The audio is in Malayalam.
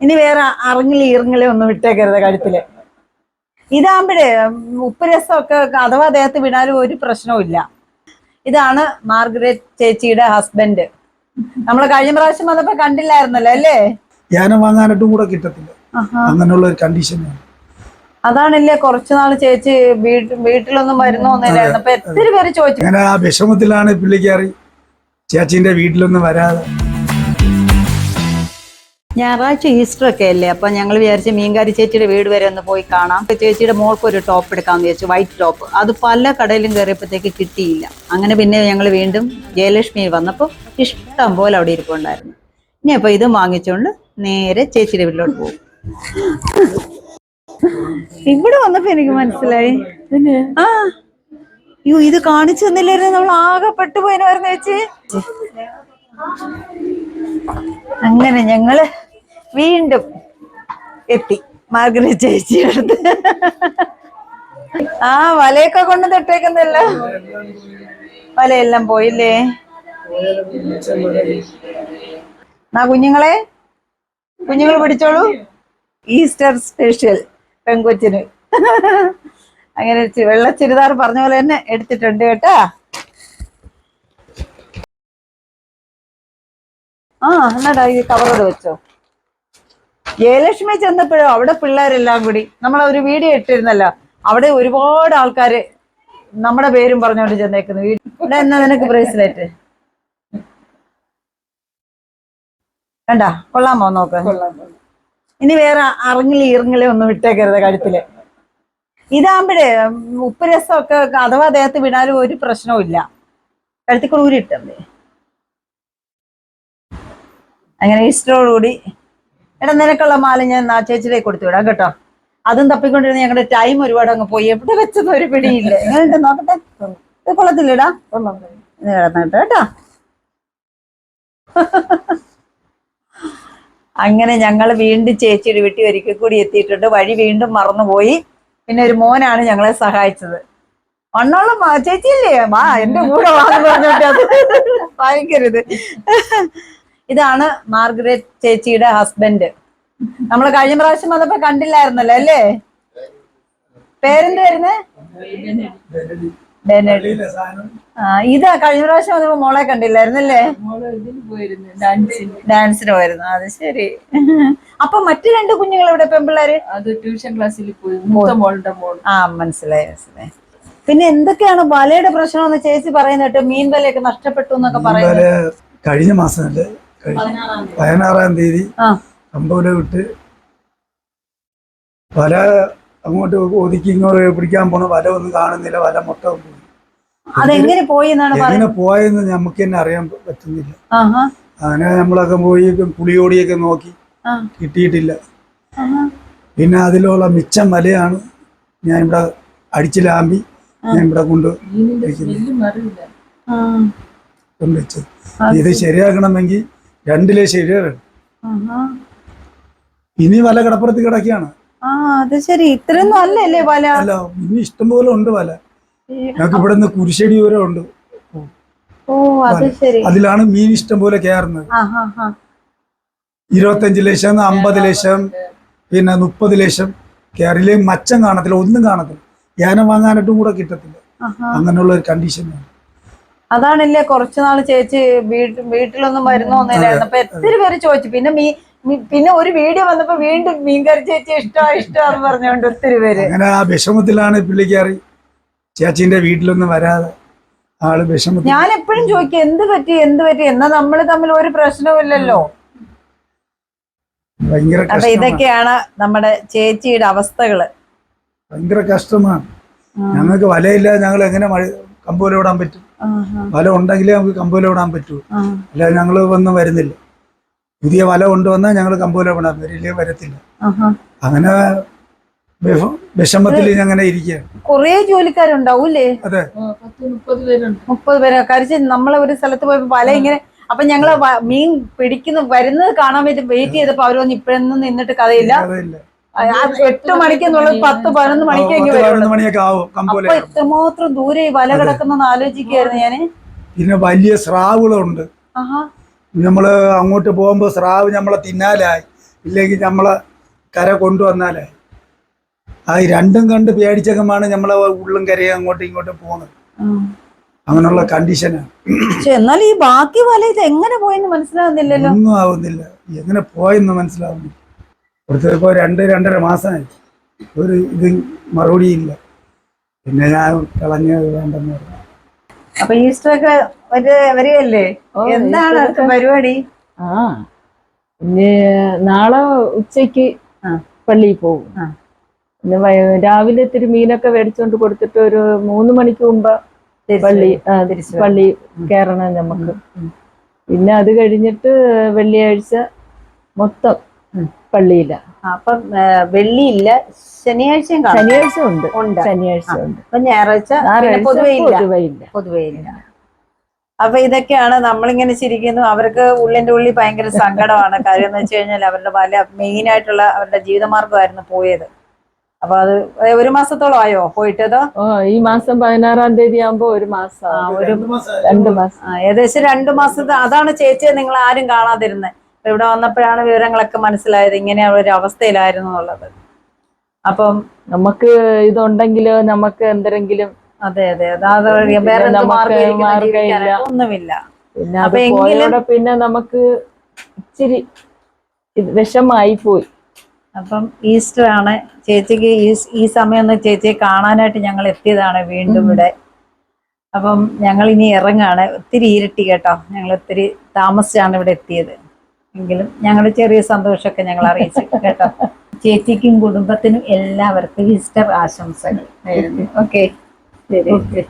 ഇനി വേറെ അറങ്ങിലി ഇറങ്ങിലി ഒന്നും വിട്ടേക്കരുത് കഴുത്തിൽ. ഇതാകുമ്പോഴേ ഉപ്പ് രസമൊക്കെ അഥവാ അദ്ദേഹത്തെ വിടാനും ഒരു പ്രശ്നവും ഇതാണ് മാർഗരറ്റ് ചേച്ചിയുടെ ഹസ്ബൻഡ്. നമ്മൾ കഴിഞ്ഞ പ്രാവശ്യം വന്നപ്പോ കണ്ടില്ലായിരുന്നല്ലോ അല്ലേ? ധ്യാനം വാങ്ങാനായിട്ടും കൂടെ കിട്ടത്തില്ല. അങ്ങനെയുള്ള ഒരു കണ്ടീഷനാണ് അതാണല്ലേ കുറച്ചു നാൾ ചേച്ചി വീട്ട് വീട്ടിലൊന്നും വരുന്നൊന്നുമില്ലായിരുന്നു അപ്പൊ എത്ര പേര് ചോദിച്ചു. അങ്ങനെ ആ വിഷമത്തിലാണ് പുള്ളിക്കാരി ചേച്ചിന്റെ വീട്ടിലൊന്നും വരാതെ. ഞായറാഴ്ച ഈസ്റ്റർ ഒക്കെ അല്ലേ? അപ്പൊ ഞങ്ങൾ വിചാരിച്ച് മീൻകാരി ചേച്ചിയുടെ വീട് വരെ ഒന്ന് പോയി കാണാം. ചേച്ചിയുടെ മോൾക്ക് ഒരു ടോപ്പ് എടുക്കാന്ന് വിചാരിച്ചു വൈറ്റ് ടോപ്പ് അത് പല കടയിലും കയറിയപ്പോഴത്തേക്ക് കിട്ടിയില്ല. അങ്ങനെ പിന്നെ ഞങ്ങൾ വീണ്ടും ജയലക്ഷ്മി വന്നപ്പോൾ ഇഷ്ടം പോലെ അവിടെ ഇരിപ്പുണ്ടായിരുന്നു. ഇനി അപ്പൊ ഇത് വാങ്ങിച്ചുകൊണ്ട് നേരെ ചേച്ചിയുടെ വീട്ടിലോട്ട് പോകും. ഇവിടെ വന്നപ്പോ എനിക്ക് മനസ്സിലായി. ആ. അയ്യോ ഇത് കാണിച്ചു തന്നില്ലായിരുന്നു? നമ്മൾ ആകെ പെട്ടുപോയിനായിരുന്നു ചേച്ചി? അങ്ങനെ ഞങ്ങൾ വീണ്ടും എത്തി മാർഗരറ്റ് ചേച്ചിയുടെ അടുത്ത്. ആ വലയൊക്കെ കൊണ്ട് തൊട്ടേക്കുന്നല്ലോ. വലയെല്ലാം പോയില്ലേ? ആ കുഞ്ഞുങ്ങളെ കുഞ്ഞുങ്ങൾ പിടിച്ചോളൂ. Easter special പെങ്കൊച്ചിന്. അങ്ങനെ വെള്ള ചുരിദാർ പറഞ്ഞ പോലെ തന്നെ എടുത്തിട്ടുണ്ട് കേട്ടാ. ആ എന്നാടാ ഈ കവറോട് വെച്ചോ. ജയലക്ഷ്മി ചെന്നപ്പോഴോ? അവിടെ പിള്ളേരെല്ലാം കൂടി. നമ്മൾ ഒരു വീഡിയോ ഇട്ടിരുന്നല്ലോ. അവിടെ ഒരുപാട് ആൾക്കാര് നമ്മുടെ പേരും പറഞ്ഞുകൊണ്ട് ചെന്നേക്കുന്നു. ഇവിടെ എന്നാ നിനക്ക് ബ്രേസ്ലെറ്റ് വേണ്ട കൊള്ളാമോ നോക്ക്. ഇനി വേറെ അറങ്ങിലി ഇറങ്ങിലി ഒന്നും വിട്ടേക്കരുത് കഴുത്തിൽ. ഇതാകുമ്പോഴേ ഉപ്പ് രസമൊക്കെ അഥവാ ദേഹത്ത് വിടാനും ഒരു പ്രശ്നവും ഇല്ല. കഴുത്തിൽ കൂടെ ഊരിട്ടല്ലേ അങ്ങനെ ഈസ്റ്ററോടുകൂടി എടാ നിനക്കുള്ള മാല ഞാൻ ആ ചേച്ചിയിലേക്ക് കൊടുത്തു വിടാം കേട്ടോ. അതും തപ്പിക്കൊണ്ടിരുന്ന ഞങ്ങളുടെ ടൈം ഒരുപാട് അങ്ങ് പോയി. എവിടെ വെച്ചത് ഒരു പിടിയില്ല. എങ്ങനെയുണ്ട് നോക്കട്ടെ. ഇത് കൊള്ളത്തില്ലടാ ഇത് കിടന്നോട്ടെ കേട്ടോ. അങ്ങനെ ഞങ്ങൾ വീണ്ടും ചേച്ചിയുടെ വീട്ടിൽ ഒരിക്കൽ കൂടി എത്തിയിട്ടുണ്ട്. വഴി വീണ്ടും മറന്നുപോയി. പിന്നെ ഒരു മോനാണ് ഞങ്ങളെ സഹായിച്ചത്. മണ്ണോളം വാ, ചേച്ചിയില്ലേ വാ എന്റെ കൂടെ വാന്ന് പറഞ്ഞിട്ട് ഭയങ്കര വാങ്ങിക്കരുത് ഇതാണ് മാർഗരറ്റ് ചേച്ചിയുടെ ഹസ്ബൻഡ് നമ്മൾ കഴിഞ്ഞ പ്രാവശ്യം വന്നപ്പോ കണ്ടില്ലായിരുന്നല്ലോ അല്ലേ? പേരെന്ത് വരുന്നേ? ബെനഡി. ഇതാ കഴിഞ്ഞ പ്രാവശ്യം വന്നപ്പോ മോളെ കണ്ടില്ലായിരുന്നല്ലേ? ഡാൻസിന് പോയിരുന്നു അത് ശരി. അപ്പൊ മറ്റു രണ്ട് കുഞ്ഞുങ്ങൾ ഇവിടെ പെമ്പിള്ളേര് അത് ട്യൂഷൻ ക്ലാസ്സിൽ പോയി. മോളുടെ മോൾ ആ മനസ്സിലായി മനസ്സിലായി. പിന്നെ എന്തൊക്കെയാണ് വലയുടെ പ്രശ്നം എന്ന് ചേച്ചി പറയുന്നത് കേട്ടോ? മീൻ വലയൊക്കെ നഷ്ടപ്പെട്ടു എന്നൊക്കെ പറയുന്നത്. കഴിഞ്ഞ മാസം പതിനാറാം തീയതി. അമ്പൂരെ വിട്ട് വല അങ്ങോട്ട് ഒതുക്കി ഇങ്ങോട്ട് പിടിക്കാൻ പോണ വല ഒന്നും കാണുന്നില്ല വല മൊത്തം പോയി. അതെങ്ങനെ പോയി എങ്ങനെ പോയെന്ന് നമുക്ക് തന്നെ അറിയാൻ പറ്റുന്നില്ല. അങ്ങനെ നമ്മളൊക്കെ പോയി പുളിയോടിയൊക്കെ നോക്കി കിട്ടിയിട്ടില്ല. പിന്നെ അതിലുള്ള മിച്ചം വലയാണ് ഞാൻ ഇവിടെ അടിച്ചു ലാമ്പി ഞാൻ ഇവിടെ കൊണ്ട്. കൊണ്ടുവച്ചത് ഇത് ശരിയാക്കണമെങ്കിൽ രണ്ടിലെ ശരിയാണ്. ഇനി വല കടപ്പുറത്ത് കിടക്കുകയാണ്. ആ അത് ശരി. ഇത്രയൊന്നും അല്ലല്ലേ വല? അല്ല ഇനി ഇഷ്ടംപോലെ ഉണ്ട് വല. ഞങ്ങൾക്ക് ഇവിടെ നിന്ന് കുരിശടി വരെ ഉണ്ട്. ഓ അത് ശരി. അതിലാണ് മീൻ ഇഷ്ടം പോലെ കയറുന്നത്. ഇരുപത്തഞ്ച് ലക്ഷം അമ്പത് ലക്ഷം പിന്നെ മുപ്പത് ലക്ഷം. കയറില്ലേ മച്ചം കാണത്തില്ല ഒന്നും കാണത്തില്ല. ധ്യാനം വാങ്ങാനായിട്ടും കൂടെ കിട്ടത്തില്ല. അങ്ങനെയുള്ള ഒരു കണ്ടീഷനാണ് അതാണല്ലേ കുറച്ചു നാൾ ചേച്ചി വീട്ടിൽ വീട്ടിലൊന്നും വരുന്നൊന്നുമില്ലായിരുന്നു അപ്പൊ എത്ര പേര് ചോദിച്ചു. പിന്നെ മീ പിന്നെ ഒരു വീഡിയോ വന്നപ്പോ വീണ്ടും മീൻകറി ചേച്ചി ഇഷ്ടമാ ഇഷ്ടമാന്ന് പറഞ്ഞുകൊണ്ട് ഒത്തിരി പേര്. അങ്ങനെ ആ വിഷമത്തിലാണ് പിള്ളിക്കാറി ചേച്ചിന്റെ വീട്ടിലൊന്നും വരാതെ ആൾ വിഷമം ഞാൻ എപ്പോഴും ചോദിക്കും എന്ത് പറ്റി എന്ത് പറ്റി? എന്നാ നമ്മൾ തമ്മിൽ ഒരു പ്രശ്നവുമില്ലല്ലോ ഭയങ്കര അപ്പൊ ഇതൊക്കെയാണ് നമ്മുടെ ചേച്ചിയുടെ അവസ്ഥകൾ. ഭയങ്കര കഷ്ടമാണ്. ഞങ്ങൾക്ക് വലയില്ല ഞങ്ങൾ എങ്ങനെ മഴ കമ്പോല വിടാൻ പറ്റും? വല ഉണ്ടെങ്കിലേ നമുക്ക് കമ്പോല വിടാൻ പറ്റൂ. അല്ലാതെ അല്ല ഞങ്ങൾ വന്ന് വരുന്നില്ല. പുതിയ വല കൊണ്ടുവന്നാൽ ഞങ്ങൾ കമ്പോല വിടാൻ വരില്ലേ വരത്തില്ല. അങ്ങനെ വിഷ- വിഷമത്തിൽ അങ്ങനെ ഇരിക്കുക കൊറേ ജോലിക്കാരുണ്ടാവൂലേ അതെ. മുപ്പത് പേര്. കരിച്ച് നമ്മളെ ഒരു സ്ഥലത്ത് പോയപ്പോ വല ഇങ്ങനെ അപ്പൊ ഞങ്ങൾ മീൻ പിടിക്കുന്ന വരുന്നത് കാണാൻ വേണ്ടി വെയിറ്റ് ചെയ്തപ്പോ അവരൊന്നും ഇപ്പഴൊന്നും നിന്നിട്ട് കഥയില്ല. എട്ട് മണിക്കെന്നുള്ളത് പത്ത് പതിനൊന്ന് മണിക്ക് ഇങ്ങ് പത്ത് വരുള്ളൂ പതിനൊന്ന് മണിയൊക്കെ ആവും കമ്പോല. അപ്പൊ ഇത്രമാത്രം ദൂരെ ഈ വല കിടക്കുന്ന ആലോചിക്കായിരുന്നു ഞാൻ. പിന്നെ വലിയ സ്രാവുകളുണ്ട്. നമ്മൾ അങ്ങോട്ട് പോകുമ്പോ സ്രാവ് നമ്മളെ തിന്നാലായി. ഇല്ലെങ്കിൽ നമ്മളെ കര കൊണ്ടുവന്നാലായി. ആ രണ്ടും കണ്ട് പേടിച്ചകമാണ് നമ്മളെ ഉള്ളും കരയും അങ്ങോട്ടും ഇങ്ങോട്ടും പോകുന്നത്. അങ്ങനെയുള്ള കണ്ടീഷനാണ് പക്ഷെ എന്നാൽ ഈ ബാക്കി വല ഇത് എങ്ങനെ പോയെന്ന് മനസ്സിലാവുന്നില്ലല്ലോ. ഒന്നും ആവുന്നില്ല. എങ്ങനെ പോയെന്ന് മനസ്സിലാവുന്നില്ല. കൊടുത്തപ്പോ രണ്ട് രണ്ടര മാസമായി. ഒരു ഇത് മറുപടിയില്ല പിന്നെ ഞാൻ കളഞ്ഞ വേണ്ടെന്ന് പറഞ്ഞു. അപ്പൊ ഈസ്റ്റർ ഒക്കെ വരു- വരികയല്ലേ? എന്താണ് പരിപാടി? ആ പിന്നെ നാളെ ഉച്ചയ്ക്ക്. പള്ളിയിൽ പോകും. പിന്നെ രാവിലെ ഇത്തിരി മീനൊക്കെ മേടിച്ചോണ്ട് കൊടുത്തിട്ട് ഒരു മൂന്ന് മണിക്ക് മുമ്പ് പള്ളി. പള്ളി കയറണം നമുക്ക് പിന്നെ അത് കഴിഞ്ഞിട്ട് വെള്ളിയാഴ്ച മൊത്തം. പള്ളിയില്ല അപ്പം വെള്ളിയില്ല ശനിയാഴ്ചയും ശനിയാഴ്ച ഉണ്ട്. ഉണ്ട്. ശനിയാഴ്ച ഉണ്ട്. അപ്പൊ ഞായറാഴ്ച പൊതുവെയില്ല പൊതുവെ ഇല്ല. പൊതുവെ ഇല്ല പൊതുവേ ഇല്ല. അപ്പൊ ഇതൊക്കെയാണ് നമ്മളിങ്ങനെ ചിരിക്കുന്നു. അവർക്ക് ഉള്ളിന്റെ ഉള്ളിൽ ഭയങ്കര സങ്കടമാണ്. കാര്യം എന്ന് വെച്ച് കഴിഞ്ഞാൽ അവരുടെ പല മെയിൻ ആയിട്ടുള്ള അവരുടെ ജീവിതമാർഗമായിരുന്നു പോയത്. അപ്പൊ അത് ഒരു മാസത്തോളം ആയോ പോയിട്ടതോ ഈ മാസം പതിനാറാം തീയതി ആകുമ്പോ ഒരു മാസം ഒരു രണ്ട് മാസം. ആ, ഏകദേശം രണ്ടു മാസത്തെ അതാണ് ചേച്ചിയെ നിങ്ങൾ ആരും കാണാതിരുന്നത് അപ്പൊ ഇവിടെ വന്നപ്പോഴാണ് വിവരങ്ങളൊക്കെ മനസ്സിലായത് ഇങ്ങനെ ഒരു അവസ്ഥയിലായിരുന്നു എന്നുള്ളത്. അപ്പം നമുക്ക് ഇതുണ്ടെങ്കിൽ നമുക്ക് എന്തെങ്കിലും അതെ അതെ. അതാത് വേറെ. ഒന്നുമില്ല. പിന്നെ പിന്നെ നമുക്ക് ഇച്ചിരി വിഷമായി പോയി. അപ്പം ഈസ്റ്റർ ആണ് ചേച്ചിക്ക് ഈ സമയം ഒന്ന് ചേച്ചിയെ കാണാനായിട്ട് ഞങ്ങൾ എത്തിയതാണ് വീണ്ടും ഇവിടെ. അപ്പം ഞങ്ങൾ ഇനി ഇറങ്ങാണ്. ഒത്തിരി ഇരട്ടി കേട്ടോ. ഞങ്ങൾ ഒത്തിരി താമസിച്ചാണ് ഇവിടെ എത്തിയത്. എങ്കിലും ഞങ്ങളുടെ ചെറിയ സന്തോഷമൊക്കെ ഞങ്ങൾ അറിയിച്ചു കേട്ടോ. ചേച്ചിക്കും കുടുംബത്തിനും എല്ലാവർക്കും ഈസ്റ്റർ ആശംസകൾ. ഓക്കെ ശരി. ഓക്കെ